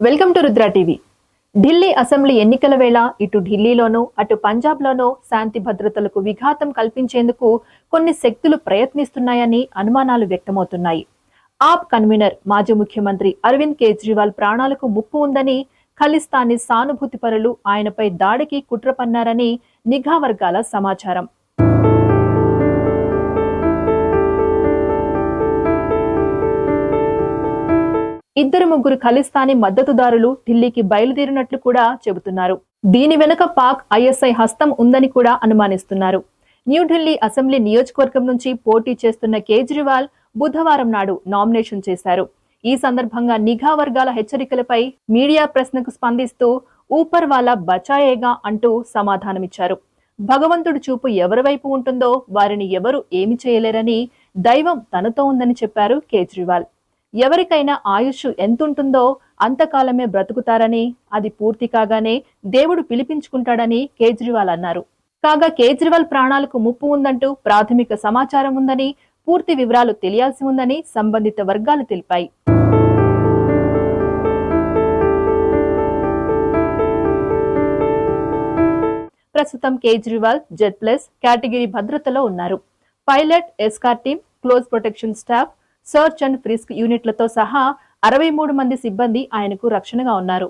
Welcome to Rudra TV. Delhi assembly ఎన్నికల వేళ ఇటు ఢిల్లీలోనూ అటు పంజాబ్లోనూ శాంతి భద్రతలకు విఘాతం కల్పించేందుకు కొన్ని శక్తులు ప్రయత్నిస్తున్నాయని అనుమానాలు వ్యక్తమవుతున్నాయి. ఆప్ కన్వీనర్ మాజీ ముఖ్యమంత్రి అరవింద్ కేజ్రీవాల్ ప్రాణాలకు ముప్పు ఉందని ఖలిస్తానీ సానుభూతి పరులు ఆయనపై దాడికి కుట్ర పన్నారని నిఘా వర్గాల సమాచారం. ఇద్దరు ముగ్గురు ఖలిస్తానీ మద్దతుదారులు ఢిల్లీకి బయలుదేరినట్లు కూడా చెబుతున్నారు. దీని వెనుక పాక్ ఐఎస్ఐ హస్తం ఉందని కూడా అనుమానిస్తున్నారు. న్యూఢిల్లీ అసెంబ్లీ నియోజకవర్గం నుంచి పోటీ చేస్తున్న కేజ్రీవాల్ బుధవారం నాడు నామినేషన్ చేశారు. ఈ సందర్భంగా నిఘా వర్గాల హెచ్చరికలపై మీడియా ప్రశ్నకు స్పందిస్తూ ఊపర్ వాలా బచాయేగా అంటూ సమాధానమిచ్చారు. భగవంతుడి చూపు ఎవరి వైపు ఉంటుందో వారిని ఎవరు ఏమి చేయలేరని దైవం తనతో ఉందని చెప్పారు కేజ్రీవాల్. ఎవరికైనా ఆయుష్ ఎంతుంటుందో అంతకాలమే బ్రతుకుతారని అది పూర్తి కాగానే దేవుడు పిలిపించుకుంటాడని కేజ్రీవాల్ అన్నారు. కాగా కేజ్రీవాల్ ప్రాణాలకు ముప్పు ఉందంటూ ప్రాథమిక సమాచారం ఉందని పూర్తి వివరాలు తెలియాల్సి ఉందని సంబంధిత వర్గాలు తెలిపాయి. ప్రస్తుతం కేజ్రీవాల్ జెడ్ ప్లస్ కేటగిరీ భద్రతలో ఉన్నారు. Pilot escort team close protection staff search and frisk యూనిట్లతో సహా అరవై మూడు మంది సిబ్బంది ఆయనకు రక్షణగా ఉన్నారు.